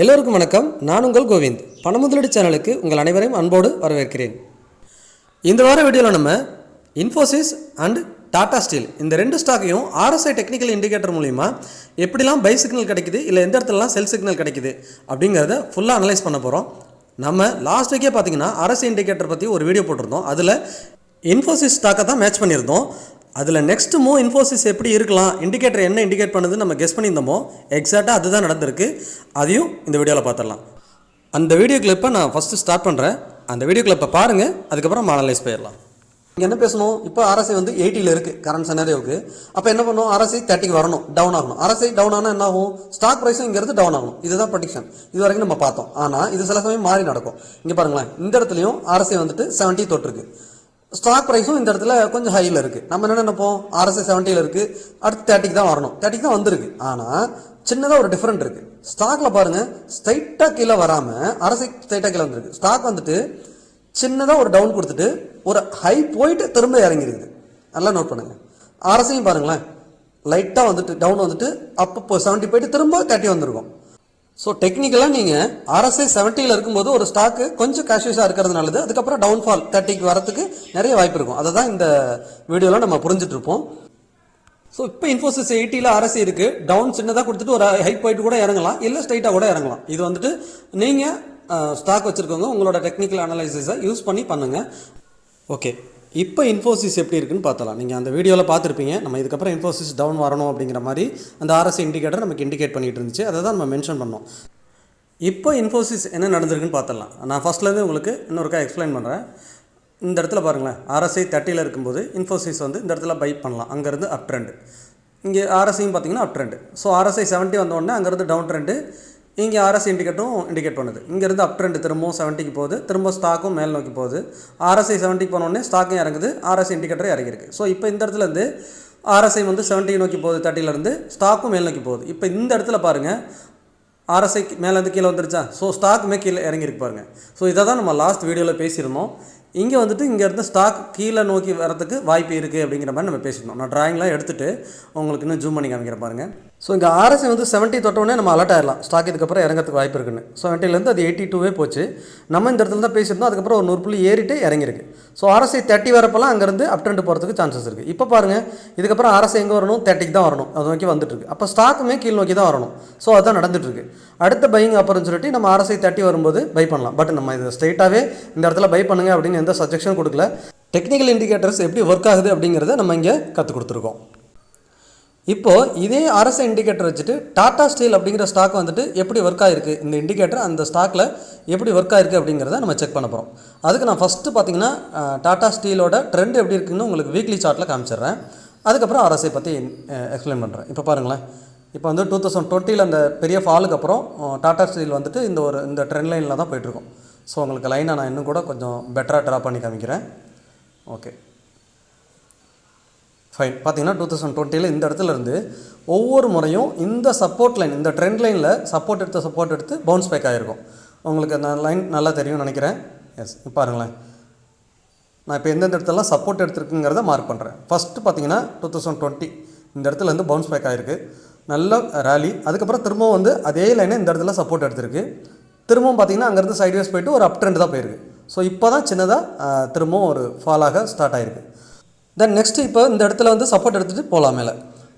எல்லோருக்கும் வணக்கம். நான் உங்கள் கோவிந்த். பணமுதலீடு சேனலுக்கு உங்கள் அனைவரையும் அன்போடு வரவேற்கிறேன். இந்த வார வீடியோவில் நம்ம இன்ஃபோசிஸ் அண்ட் டாடா ஸ்டீல் இந்த ரெண்டு ஸ்டாக்கையும் ஆர்எஸ்ஐ டெக்னிக்கல் இண்டிகேட்டர் மூலிமா எப்படிலாம் பை சிக்னல் கிடைக்குது இல்லை எந்த இடத்துலலாம் செல் சிக்னல் கிடைக்குது அப்படிங்கிறத ஃபுல்லாக அனலைஸ் பண்ண போகிறோம் நம்ம லாஸ்ட் வீக்கே பார்த்தீங்கன்னா அரசு இண்டிகேட்டர் பற்றி ஒரு வீடியோ போட்டிருந்தோம். அதில் இன்ஃபோசிஸ் ஸ்டாக்கை தான் மேட்ச் பண்ணியிருந்தோம். அதில் நெக்ஸ்ட் மூவ் இன்ஃபோசிஸ் எப்படி இருக்கலாம் இண்டிகேட்டர் என்ன இண்டிகேட் பண்ணுது நம்ம கெஸ் பண்ணியிருந்தோமோ எக்ஸாக்டாக அதுதான் நடந்திருக்கு. அதையும் இந்த வீடியோவில் பார்த்துடலாம். அந்த வீடியோ கிளிப்பை நான் ஃபஸ்ட்டு ஸ்டார்ட் பண்ணுறேன் அந்த வீடியோ கிளிப்பை பாருங்கள் அதுக்கப்புறம் அனலைஸ் போயிடலாம். இங்கே என்ன பேசணும்? இப்போ அரசு வந்து எயிட்டியில் இருக்குது கரண்ட் சனேரியோவுக்கு அப்போ என்ன பண்ணும்? அரசு தேர்ட்டிக்கு வரணும் டவுன் ஆகணும். அரசை டவுன் ஆனால் என்ன ஆகும்? ஸ்டாக் ப்ரைஸும் இங்கிறது டவுன் ஆகணும். இதுதான் ப்ரொடிக்ஷன் இது வரைக்கும் நம்ம பார்த்தோம். ஆனால் இது சில சமயம் மாறி நடக்கும். இங்கே பாருங்களேன் இந்த இடத்துலையும் அரசு வந்துட்டு செவன்ட்டி தொட்டிருக்கு. ஸ்டாக் ப்ரைஸும் இந்த இடத்துல கொஞ்சம் ஹையில் இருக்குது நம்ம என்ன நினைப்போம்? ஆர்எஸ்ஐ செவன்ட்டியில் இருக்குது அடுத்து தேர்ட்டிக்கு தான் வரணும். தேர்ட்டிக்கு தான் வந்திருக்கு. ஆனால் சின்னதாக ஒரு டிஃப்ரெண்ட் இருக்குது ஸ்டாக்ல பாருங்கள் ஸ்ட்ரைட்டாக கீழே வராமல் அரசை ஸ்ட்ரைட்டாக கீழே வந்திருக்கு. ஸ்டாக் வந்துட்டு சின்னதாக ஒரு டவுன் கொடுத்துட்டு ஒரு ஹை போயிட்டு திரும்ப இறங்கிருக்குது. நல்லா நோட் பண்ணுங்கள் அரசையும் பாருங்களேன். லைட்டாக வந்துட்டு டவுன் வந்துட்டு அப்போ செவன்ட்டி போயிட்டு திரும்ப தேர்ட்டி வந்திருக்கும். ஸோ டெக்னிக்கலாக நீங்கள் ஆர்எஸ்ஐ செவன்ட்டியில் இருக்கும்போது ஒரு ஸ்டாக்கு கொஞ்சம் கேஷியஸாக இருக்கிறது நல்லது. அதுக்கப்புறம் டவுன்ஃபால் தேர்ட்டிக்கு வரதுக்கு நிறைய வாய்ப்பு இருக்கும். அதை தான் இந்த வீடியோவில் நம்ம புரிஞ்சுட்டு இருப்போம் ஸோ இப்போ இன்ஃபோசிஸ் எயிட்டியில் அரசு இருக்குது டவுன் சின்னதாக கொடுத்துட்டு ஒரு ஹைப் போயிட்டு கூட இறங்கலாம். இல்லை ஸ்ட்ரைட்டாக கூட இறங்கலாம். இது வந்துட்டு நீங்கள் ஸ்டாக் வச்சுருக்கவங்க உங்களோட டெக்னிக்கல் அனலைசிஸை யூஸ் பண்ணி பண்ணுங்கள் ஓகே இப்போ இன்ஃபோசிஸ் எப்படி இருக்குன்னு பார்த்தலாம் நீங்கள் அந்த வீடியோவில் பார்த்துருப்பீங்க. நம்ம இதுக்கப்புறம் இன்ஃபோசிஸ் டவுன் வரணும் அப்படிங்கிற மாதிரி அந்த ஆர்எஸ் இண்டிகேட்டர் நமக்கு இண்டிகேட் பண்ணிட்டு இருந்துச்சு. அதை தான் நம்ம மென்ஷன் பண்ணோம். இப்போ இன்ஃபோசிஸ் என்ன நடந்திருக்குன்னு பார்த்துடலாம். நான் ஃபஸ்ட்லேருந்து உங்களுக்கு இன்னொருக்கா எக்ஸ்பிளைன் பண்ணுறேன் இந்த இடத்துல பாருங்களேன். ஆர்எஸ்ஐ தேர்ட்டியில் இருக்கும்போது இன்ஃபோசிஸ் வந்து இந்த இடத்துல பை பண்ணலாம். அங்கேருந்து அப் ட்ரெண்டு இங்கே ஆர்எஸ்ஐயும் பார்த்தீங்கன்னா up trend so RSI seventy வந்த உடனே அங்கேருந்து டவுன் ட்ரெண்டு இங்கே ஆர்எஸ் இண்டிகேட்டும் இண்டிகேட் பண்ணுது. இங்கேருந்து அப் ட்ரெண்டு திரும்பவும் செவன்ட்டிக்கு போகுது. திரும்ப ஸ்டாக்கும் மேல் நோக்கி போகுது. ஆர்எஸ்ஐ செவன்ட்டிக்கு போனோடனே ஸ்டாக்கும் இறங்குது. ஆர்எஸ் இண்டிகேட்டரும் இறங்கியிருக்கு. ஸோ இப்போ இந்த இடத்துல இருந்து ஆர்எஸ்ஐ வந்து செவன்ட்டி நோக்கி போகுது. தேர்ட்டிலேருந்து ஸ்டாக்கும் மேல் நோக்கி போகுது. இப்போ இந்த இடத்துல பாருங்கள் ஆர்எஸ்ஐ மேலேருந்து கீழே வந்துருச்சா? ஸோ ஸ்டாக்குமே கீழே இறங்கியிருக்கு பாருங்கள் ஸோ இதை தான் நம்ம லாஸ்ட் வீடியோவில் பேசியிருந்தோம். இங்கே வந்துட்டு இங்கேருந்து ஸ்டாக் கீழே நோக்கி வரதுக்கு வாய்ப்பு இருக்குது அப்படிங்கிற மாதிரி நம்ம பேசியிருந்தோம். நான் ட்ராயிங்லாம் எடுத்துகிட்டு உங்களுக்கு இன்னும் ஜூம் பண்ணி காமிக்கிற பாருங்க. ஸோ இங்கே ஆர்எஸ்சி வந்து செவன்ட்டி தொட்டவுடனே நம்ம அலர்ட் ஆயிடலாம் ஸ்டாக் இதுக்கப்புறம் இறங்கிறதுக்கு வாய்ப்பு இருக்குன்னு. செவன்ட்டிலேருந்து அது எயிட்டி டூவே போச்சு. நம்ம இந்த இடத்துல தான் பேசியிருந்தோம். அதுக்கப்புறம் ஒரு நூறு புள்ளி ஏறிட்டு இறங்கியிருக்கு. ஸோ ஆர்எஸ்ஐ தேர்ட்டி வரப்பெல்லாம் அங்கேருந்து அப் ட்ரெண்ட் போகிறதுக்கு சான்சஸ் இருக்குது இப்போ பாருங்கள் இதுக்கப்புறம் ஆர்எஸ்ஐ எங்கே வரணும்? தேர்ட்டிக்கு தான் வரணும். அது நோக்கி வந்துட்டுருக்கு. அப்போ ஸ்டாக்குமே கீழ் நோக்கி தான் வரணும். ஸோ அதுதான் நடந்துட்டுருக்கு. அடுத்த பையிங் அப்புறம் சொல்லிட்டு நம்ம ஆர்எஸ்ஐ தேர்ட்டி வரும்போது பை பண்ணலாம். பட் நம்ம இது ஸ்ட்ரைட்டாகவே இந்த இடத்துல பை பண்ணுங்க அப்படின்னு எந்த சஜெக்ஷன் கொடுக்கல. டெக்னிக்கல் இண்டிகேட்டர்ஸ் எப்படி ஒர்க் ஆகுது அப்படிங்கிறத நம்ம இங்கே கற்றுக் கொடுத்துருக்கோம். இப்போது இதே அரசு இண்டிகேட்டர் வச்சுட்டு டாடா ஸ்டீல் அப்படிங்கிற ஸ்டாக் வந்துட்டு எப்படி ஒர்க் ஆகிருக்கு இந்த இண்டிகேட்டர் அந்த ஸ்டாக்கில் எப்படி ஒர்க் ஆகிருக்கு அப்படிங்கிறத நம்ம செக் பண்ண போகிறோம் அதுக்கு நான் ஃபஸ்ட்டு பார்த்தீங்கன்னா டாடா ஸ்டீலோட ட்ரெண்ட் எப்படி இருக்குன்னு உங்களுக்கு வீக்லி சார்ட்டில் காமிச்சிடுறேன். அதுக்கப்புறம் அரசை பற்றி எக்ஸ்பிளைன் பண்ணுறேன் இப்போ பாருங்களேன். இப்போ வந்து டூ தௌசண்ட் டுவெண்ட்டியில் அந்த பெரிய ஃபாலுக்கு அப்புறம் டாடா ஸ்டீல் வந்துட்டு இந்த ஒரு இந்த ட்ரெண்ட் லைனில் தான் போயிட்டுருக்கோம் ஸோ உங்களுக்கு லைனை நான் இன்னும் கூட கொஞ்சம் பெட்டராக ட்ரா பண்ணி காமிக்கிறேன். ஓகே ஃபைன் பார்த்தீங்கன்னா டூ தௌசண்ட் டுவெண்ட்டியில் இந்த இடத்துல இருந்து ஒவ்வொரு முறையும் இந்த சப்போர்ட் லைன் இந்த ட்ரெண்ட் லைனில் சப்போர்ட் எடுத்து சப்போர்ட் எடுத்து பவுன்ஸ் பேக் ஆகிருக்கும் உங்களுக்கு அந்த லைன் நல்லா தெரியும்னு நினைக்கிறேன். எஸ் பாருங்களேன். நான் இப்போ எந்தெந்த இடத்துலலாம் சப்போர்ட் எடுத்துருக்குங்கிறத மார்க் பண்ணுறேன் ஃபஸ்ட்டு பார்த்தீங்கன்னா டூ தௌசண்ட் டுவெண்ட்டி இந்த இடத்துல இருந்து பவுன்ஸ் பேக் ஆகிருக்கு நல்ல ரேலி அதுக்கப்புறம் திரும்பவும் வந்து அதே லைனை இந்த இடத்துல சப்போர்ட் எடுத்திருக்கு. திரும்பவும் பார்த்தீங்கன்னா அங்கேருந்து சைட்வேஸ் போயிட்டு ஒரு அப் ட்ரெண்ட் தான் போயிருக்கு. ஸோ இப்போ தான் சின்னதாக திரும்பவும் ஒரு ஃபாலாக ஸ்டார்ட் ஆகிருக்கு தென் நெக்ஸ்ட் இப்போ இந்த இடத்துல வந்து சப்போர்ட் எடுத்துகிட்டு போகலாம் மேலே.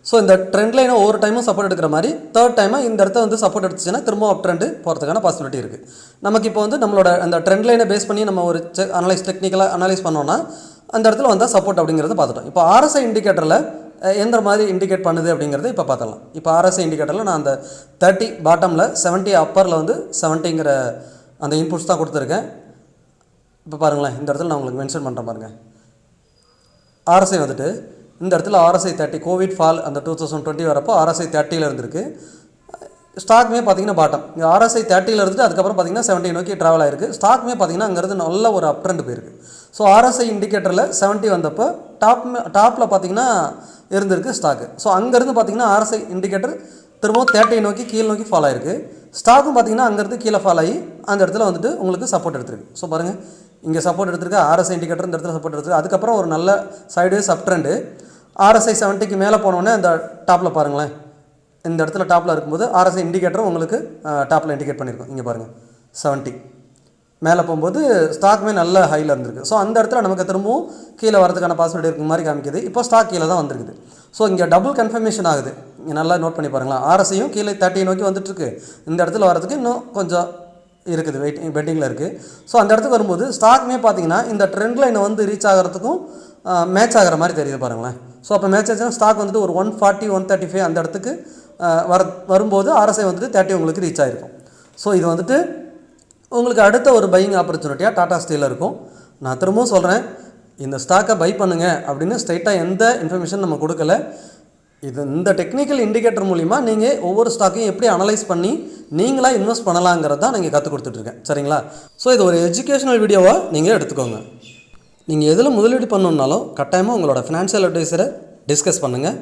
ஸோ இந்த ட்ரெண்ட் லைனை ஒவ்வொரு டைமும் சப்போர்ட் எடுக்கிற மாதிரி தேர்ட் டைமாக இந்த இடத்த வந்து சப்போர்ட் எடுத்துச்சுன்னா திரும்ப அப் ட்ரெண்டு போகிறதுக்கான பாசிபிலிட்டி இருக்குது நமக்கு இப்போ வந்து நம்மளோட அந்த ட்ரெண்ட் லைனை பேஸ் பண்ணி நம்ம ஒரு செக் அனலைஸ் டெக்னிக்கலாக அனலைஸ் பண்ணோன்னா அந்த இடத்துல வந்தால் சப்போர்ட் அப்படிங்கிறத பார்த்துட்டோம். இப்போ ஆர்எஸ்ஐ இண்டிகேட்டரில் எந்த மாதிரி இண்டிகேட் பண்ணுது அப்படிங்கிறத இப்போ பார்த்துடலாம். இப்போ ஆர்எஸ்ஐ இண்டிகேட்டரில் நான் அந்த தேர்ட்டி பாட்டமில் செவன்ட்டி அப்பரில் வந்து செவன்ட்டிங்கிற அந்த இன்புட்ஸ் தான் கொடுத்துருக்கேன். இப்போ பாருங்களேன் இந்த இடத்துல நான் உங்களுக்கு மென்ஷன் பண்ணுறேன் பாருங்கள் ஆர்எஸ்ஐ வந்துட்டு இந்த இடத்துல ஆர்எஸ்ஐ தேர்ட்டி கோவிட் ஃபால் அந்த டூ தௌசண்ட் டுவெண்ட்டி வரப்போ ஆர்எஸ்ஐ தேர்ட்டியில் இருந்திருக்கு. ஸ்டாக்குமே பார்த்தீங்கன்னா பாட்டம் இங்கே ஆர்எஸ்ஐ தேர்ட்டியில் இருந்துட்டு அதுக்கப்புறம் பார்த்தீங்கன்னா செவன்ட்டி நோக்கி ட்ராவல் ஆயிருக்கு. ஸ்டாக்குமே பார்த்தீங்கன்னா அங்கேருந்து நல்ல ஒரு அப் ட்ரெண்ட் போயிருக்கு. ஸோ ஆர்எஸ்ஐ இண்டிகேட்டரில் செவன்ட்டி வந்தப்போ டாப் டாப்பில் பார்த்தீங்கன்னா இருந்திருக்கு ஸ்டாக்கு ஸோ அங்கேருந்து பார்த்தீங்கன்னா ஆர்எஸ்ஐ இண்டிகேட்டர் திரும்பவும் தேர்ட்டியை நோக்கி கீழே நோக்கி ஃபாலோ ஆயிருக்கு. ஸ்டாக்கும் பார்த்தீங்கன்னா அங்கேருந்து கீழே ஃபாலோ ஆகி அந்த இடத்துல வந்துட்டு உங்களுக்கு சப்போர்ட் எடுத்துருக்கு. ஸோ பாருங்கள் இங்கே சப்போர்ட் எடுத்திருக்கு ஆர்எஸ்ஐ இண்டிகேட்டர் இந்த இடத்துல சப்போர்ட் எடுத்துருக்கு. அதுக்கப்புறம் ஒரு நல்ல சைடுவேஸ் அப் ட்ரெண்டு ஆர்எஸ்ஐ செவன்ட்டிக்கு மேலே போனோடனே அந்த டாப்பில் பாருங்களேன். இந்த இடத்துல டாப்பில் இருக்கும்போது ஆர்எஸ்ஐ இண்டிகேட்டரும் உங்களுக்கு டாப்பில் இண்டிகேட் பண்ணியிருக்கோம் இங்கே பாருங்கள் 70 மேலே போகும்போது ஸ்டாக்குமே நல்ல ஹையில் இருந்திருக்கு. ஸோ அந்த இடத்துல நமக்கு திரும்பவும் கீழே வரதுக்கான பாசிபிலிட்டி இருக்க மாதிரி காமிக்குது. இப்போ ஸ்டாக் கீழே தான் வந்திருக்குது. ஸோ இங்கே டபுள் கன்ஃபர்மேஷன் ஆகுது. இங்கே நல்லா நோட் பண்ணி பாருங்களேன். ஆர்எஸ்ஐயும் கீழே தேர்ட்டியை நோக்கி வந்துட்டுருக்கு இந்த இடத்துல வரதுக்கு இன்னும் கொஞ்சம் இருக்குது வெயிட்டிங் வெயிட்டிங்கில் இருக்குது ஸோ அந்த இடத்துக்கு வரும்போது ஸ்டாக்குமே பார்த்தீங்கன்னா இந்த ட்ரெண்ட் லைனை வந்து ரீச் ஆகிறதுக்கும் மேட்ச் ஆகிற மாதிரி தெரியுது பாருங்களேன். ஸோ அப்போ மேட்ச் ஆச்சுன்னா ஸ்டாக் வந்துட்டு ஒரு one forty one thirty five அந்த இடத்துக்கு வர வரும்போது ஆர்எஸ்ஐ வந்துட்டு தேர்ட்டி உங்களுக்கு ரீச் ஆகிருக்கும் ஸோ இது வந்துட்டு உங்களுக்கு அடுத்த ஒரு பையிங் ஆப்பர்ச்சுனிட்டியாக டாடா ஸ்டீலில் இருக்கும். நான் திரும்பவும் சொல்கிறேன் இந்த ஸ்டாக்கை பை பண்ணுங்க அப்படின்னு ஸ்ட்ரைட்டாக எந்த இன்ஃபர்மேஷன் நம்ம கொடுக்கல. இது இந்த டெக்னிக்கல் இண்டிகேட்டர் மூலிமா நீங்கள் ஒவ்வொரு ஸ்டாக்கையும் எப்படி அனலைஸ் பண்ணி நீங்களாக இன்வெஸ்ட் பண்ணலாங்கிறது தான் நீங்கள் கற்றுக் கொடுத்துட்ருக்கேன். சரிங்களா? ஸோ இது ஒரு எஜுகேஷனல் வீடியோவாக நீங்கள் எடுத்துக்கோங்க. நீங்கள் எதில் முதலீடு பண்ணணுன்னாலும் கட்டாயமாக உங்களோட ஃபினான்ஷியல் அட்வைஸரை டிஸ்கஸ் பண்ணுங்கள்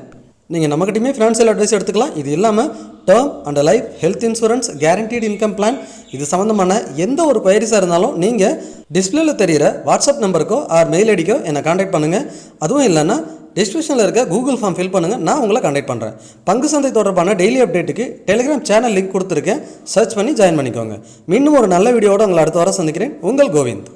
நீங்கள் நம்மகிட்டயுமே ஃபினான்ஷியல் அட்வைஸ் எடுத்துக்கலாம். இது இல்லாமல் term and life health insurance guaranteed income plan இது சம்மந்தமான எந்த ஒரு பயிரிசாக இருந்தாலும் நீங்கள் டிஸ்பிளேல தெரிகிற வாட்ஸ்அப் நம்பருக்கோ ஆர் மெயில் ஐடிக்கோ என்னை காண்டாக்ட் பண்ணுங்கள் அதுவும் இல்லைன்னா டிஸ்கிரிப்ஷனில் இருக்க கூகுள் ஃபார்ம் ஃபில் பண்ணுங்கள் நான் உங்களை காண்டாக்ட் பண்ணுறேன் பங்கு சந்தை தொடர்பான டெய்லி அப்டேட்டுக்கு டெலிகிராம் சேனல் லிங்க் கொடுத்துருக்கேன். சர்ச் பண்ணி ஜாயின் பண்ணிக்கோங்க. மீண்டும் ஒரு நல்ல வீடியோட உங்களை அடுத்த வாரம் சந்திக்கிறேன். உங்கள் கோவிந்த்.